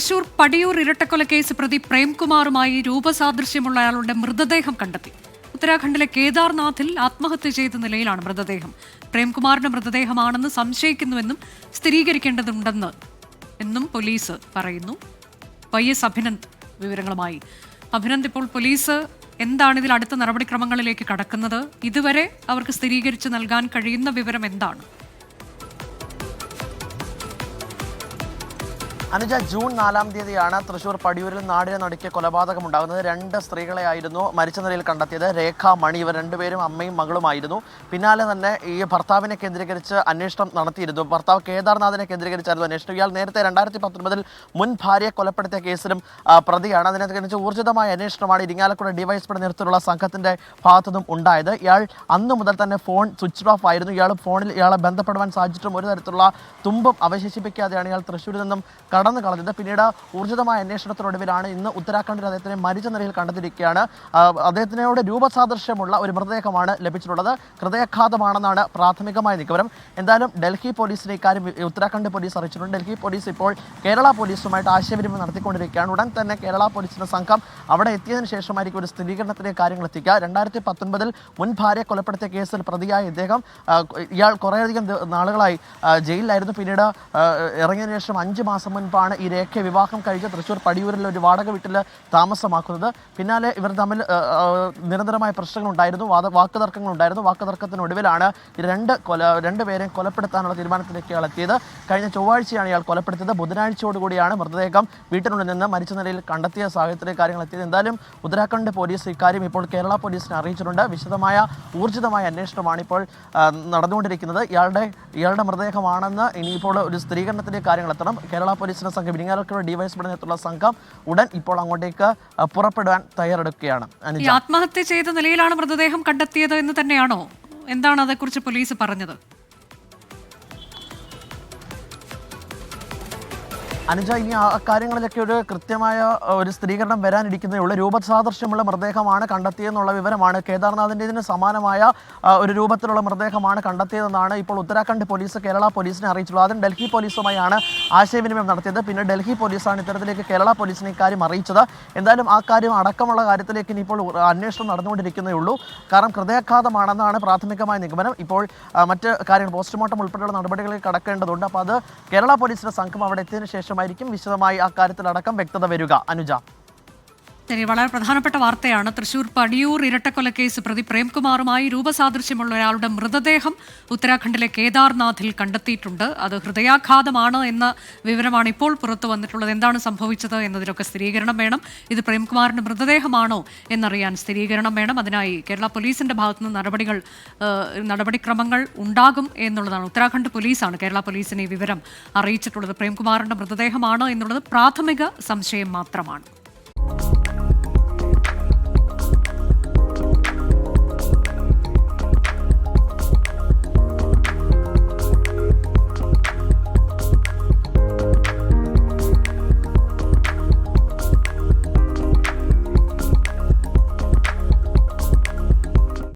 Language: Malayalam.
തൃശൂർ പടിയൂർ ഇരട്ടക്കൊലക്കേസ് പ്രതി പ്രേംകുമാറുമായി രൂപസാദൃശ്യമുള്ള അയാളുടെ മൃതദേഹം കണ്ടെത്തി. ഉത്തരാഖണ്ഡിലെ കേദാർനാഥിൽ ആത്മഹത്യ ചെയ്ത നിലയിലാണ് മൃതദേഹം. പ്രേംകുമാറിന്റെ മൃതദേഹമാണെന്ന് സംശയിക്കുന്നുവെന്നും സ്ഥിരീകരിക്കേണ്ടതുണ്ടെന്ന് എന്നും പോലീസ് പറയുന്നു. വൈ എസ് അഭിനന്ദ് വിവരങ്ങളുമായി. അഭിനന്ദ് ഇപ്പോൾ പോലീസ് എന്താണ് ഇതിൽ അടുത്ത നടപടിക്രമങ്ങളിലേക്ക് കടക്കുന്നത്? ഇതുവരെ അവർക്ക് സ്ഥിരീകരിച്ച് നൽകാൻ കഴിയുന്ന വിവരം എന്താണ്? അനുജ ജൂൺ നാലാം തീയതിയാണ് തൃശൂർ പടിയൂരിൽ നാടിനെ നടുക്കിയ കൊലപാതകം ഉണ്ടാകുന്നത് രണ്ട് സ്ത്രീകളെയായിരുന്നു മരിച്ച നിലയിൽ കണ്ടെത്തിയത്. രേഖ മണി ഇവർ രണ്ടുപേരും അമ്മയും മകളുമായിരുന്നു. പിന്നാലെ തന്നെ ഈ ഭർത്താവിനെ കേന്ദ്രീകരിച്ച് അന്വേഷണം നടത്തിയിരുന്നു. ഭർത്താവ് കേദാർനാഥിനെ കേന്ദ്രീകരിച്ചായിരുന്നു അന്വേഷണം. ഇയാൾ നേരത്തെ രണ്ടായിരത്തി പത്തൊൻപതിൽ മുൻ ഭാര്യയെ കൊലപ്പെടുത്തിയ കേസിലും പ്രതിയാണ്. അതിനെ അതിനനുസരിച്ച് ഊർജിതമായ അന്വേഷണമാണ് ഇരിങ്ങാലക്കുട ഡിവൈഎസ്പിയുടെ നേതൃത്വത്തിലുള്ള സംഘത്തിന്റെ ഭാഗത്തുനിന്നും ഉണ്ടായത്. ഇയാൾ അന്ന് മുതൽ തന്നെ ഫോൺ സ്വിച്ച് ഓഫ് ആയിരുന്നു. ഇയാൾ ഫോണിൽ ഇയാളെ ബന്ധപ്പെടുവാൻ സാധിച്ചിട്ടും ഒരു തരത്തിലുള്ള തുമ്പും അവശേഷിപ്പിക്കാതെയാണ് ഇയാൾ തൃശ്ശൂരിൽ നിന്നും കടന്നു കളഞ്ഞത്. പിന്നീട് ഊർജിതമായ അന്വേഷണത്തിനൊടുവിലാണ് ഇന്ന് ഉത്തരാഖണ്ഡിൽ അദ്ദേഹത്തിനെ മരിച്ച നിലയിൽ കണ്ടെത്തിയിരിക്കുകയാണ്. അദ്ദേഹത്തിനോട് രൂപസാദൃശ്യമുള്ള ഒരു മൃതദേഹമാണ് ലഭിച്ചിട്ടുള്ളത്. ഹൃദയാഘാതമാണെന്നാണ് പ്രാഥമികമായ നിഗമനം. എന്തായാലും ഡൽഹി പോലീസിനെ ഇക്കാര്യം ഉത്തരാഖണ്ഡ് പോലീസ് അറിയിച്ചിട്ടുണ്ട്. ഡൽഹി പോലീസ് ഇപ്പോൾ കേരള പോലീസുമായിട്ട് ആശയവിനിമയം നടത്തിക്കൊണ്ടിരിക്കുകയാണ്. ഉടൻ തന്നെ കേരള പോലീസിന്റെ സംഘം അവിടെ എത്തിയതിനു ശേഷമായിരിക്കും ഒരു സ്ഥിരീകരണത്തിലേക്ക് കാര്യങ്ങൾ എത്തിക്കുക. രണ്ടായിരത്തി പത്തൊൻപതിൽ മുൻ ഭാര്യ കൊലപ്പെടുത്തിയ കേസിൽ പ്രതിയായ ഇദ്ദേഹം ഇയാൾ കുറേയധികം നാളുകളായി ജയിലിലായിരുന്നു. പിന്നീട് ഇറങ്ങിയതിനു ശേഷം അഞ്ച് മാസം മുൻപാണ് ഈ രേഖ വിവാഹം കഴിച്ച് തൃശ്ശൂർ പടിയൂരിലെ ഒരു വാടക വീട്ടിൽ താമസമാക്കുന്നത്. പിന്നാലെ ഇവർ തമ്മിൽ നിരന്തരമായ പ്രശ്നങ്ങളുണ്ടായിരുന്നു. വാദ വാക്കുതർക്കങ്ങളുണ്ടായിരുന്നു. വാക്കുതർക്കത്തിനൊടുവിലാണ് രണ്ട് കൊല രണ്ടുപേരെയും കൊലപ്പെടുത്താനുള്ള തീരുമാനത്തിലേക്ക് ഇയാൾ എത്തിയത്. കഴിഞ്ഞ ചൊവ്വാഴ്ചയാണ് ഇയാൾ കൊലപ്പെടുത്തിയത്. ബുധനാഴ്ചയോടുകൂടിയാണ് മൃതദേഹം വീട്ടിനുള്ളിൽ നിന്ന് മരിച്ച നിലയിൽ കണ്ടെത്തിയ സാഹചര്യത്തിലേക്ക് കാര്യങ്ങൾ എത്തിയത്. എന്തായാലും ഉത്തരാഖണ്ഡ് പോലീസ് ഇക്കാര്യം ഇപ്പോൾ കേരള പോലീസിനെ അറിയിച്ചിട്ടുണ്ട്. വിശദമായ ഊർജിതമായ അന്വേഷണമാണ് ഇപ്പോൾ നടന്നുകൊണ്ടിരിക്കുന്നത്. ഇയാളുടെ ഇയാളുടെ മൃതദേഹമാണെന്ന് ഇനിയിപ്പോൾ ഒരു സ്ഥിരീകരണത്തിന്റെ കാര്യങ്ങൾ എത്തണം. കേരള പോലീസിന്റെ സംഘം ഇരിങ്ങാലക്കുട ഡിവൈഎസ്പിയുടെ നേതൃത്വമുള്ള സംഘം ഉടൻ ഇപ്പോൾ അങ്ങോട്ടേക്ക് പുറപ്പെടുവാൻ തയ്യാറെടുക്കുകയാണ് ആത്മഹത്യ ചെയ്ത നിലയിലാണ് മൃതദേഹം കണ്ടെത്തിയത് എന്ന് തന്നെയാണോ? എന്താണ് അതേക്കുറിച്ച് പോലീസ് പറഞ്ഞത്? അനുജ ഇനി ആ കാര്യങ്ങളിലൊക്കെ ഒരു കൃത്യമായ ഒരു സ്ത്രീകരണം വരാനിരിക്കുന്നതിനുള്ള രൂപസാദൃശ്യമുള്ള മൃതദേഹമാണ് കണ്ടെത്തിയെന്നുള്ള വിവരമാണ്. കേദാർനാഥിന്റെ ഇതിന് സമാനമായ ഒരു രൂപത്തിലുള്ള മൃതദേഹമാണ് കണ്ടെത്തിയതെന്നാണ് ഇപ്പോൾ ഉത്തരാഖണ്ഡ് പോലീസ് കേരള പോലീസിനെ അറിയിച്ചുള്ളത് ആദ്യം ഡൽഹി പോലീസുമായാണ് ആശയവിനിമയം നടത്തിയത്. പിന്നെ ഡൽഹി പോലീസാണ് ഇത്തരത്തിലേക്ക് കേരള പോലീസിനെ ഇക്കാര്യം അറിയിച്ചത്. എന്തായാലും ആ കാര്യം അടക്കമുള്ള കാര്യത്തിലേക്ക് ഇനിയിപ്പോൾ ഉ- അന്വേഷണം നടന്നുകൊണ്ടിരിക്കുന്നേ ഉള്ളൂ. കാരണം ഹൃദയാഘാതമാണെന്നാണ് പ്രാഥമികമായ നിഗമനം. ഇപ്പോൾ മറ്റ് കാര്യങ്ങൾ പോസ്റ്റ്മോർട്ടം ഉൾപ്പെടെയുള്ള നടപടികളിൽ കടക്കേണ്ടതുണ്ട്. അപ്പോൾ അത് കേരള പോലീസിന്റെ സംഘം അവിടെ എത്തിയതിനു ശേഷമായിരിക്കും വിശദമായി അക്കാര്യത്തിലടക്കം കാര്യത്തിലടക്കം വ്യക്തത വരിക. അനുജ. ശരി വളരെ പ്രധാനപ്പെട്ട വാർത്തയാണ്. തൃശൂർ പടിയൂർ ഇരട്ടക്കൊലക്കേസ് പ്രതി പ്രേംകുമാറുമായി രൂപസാദൃശ്യമുള്ള ഒരാളുടെ മൃതദേഹം ഉത്തരാഖണ്ഡിലെ കേദാർനാഥിൽ കണ്ടെത്തിയിട്ടുണ്ട്. അത് ഹൃദയാഘാതമാണ് എന്ന വിവരമാണ് ഇപ്പോൾ പുറത്തു വന്നിട്ടുള്ളത്. എന്താണ് സംഭവിച്ചത് എന്നതിലൊക്കെ സ്ഥിരീകരണം വേണം. ഇത് പ്രേംകുമാറിന്റെ മൃതദേഹമാണോ എന്നറിയാൻ സ്ഥിരീകരണം വേണം. അതിനായി കേരള പോലീസിന്റെ ഭാഗത്തുനിന്ന് നടപടികൾ നടപടിക്രമങ്ങൾ ഉണ്ടാകും എന്നുള്ളതാണ്. ഉത്തരാഖണ്ഡ് പോലീസാണ് കേരള പോലീസിനെ വിവരം അറിയിച്ചിട്ടുള്ളത്. പ്രേംകുമാറിന്റെ മൃതദേഹമാണോ എന്നുള്ളത് പ്രാഥമിക സംശയം മാത്രമാണ്.